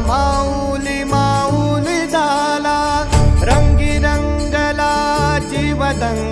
माऊली माऊली झाला रंगी रंगला जीवदंग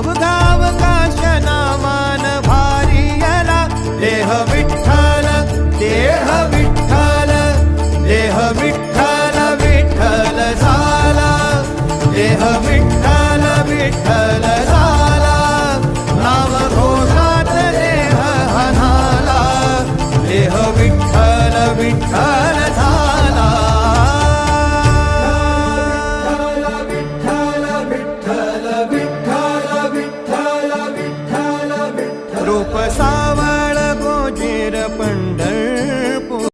अवधाव नामान मान भारियला देह विठ्ठल देह विठ्ठल देह विठ्ठल विठ्ठल झाला देह विठ्ठल विठ्ठल झाला नाम घोषात देह हनाला देह विठ्ठल विठ्ठल रूप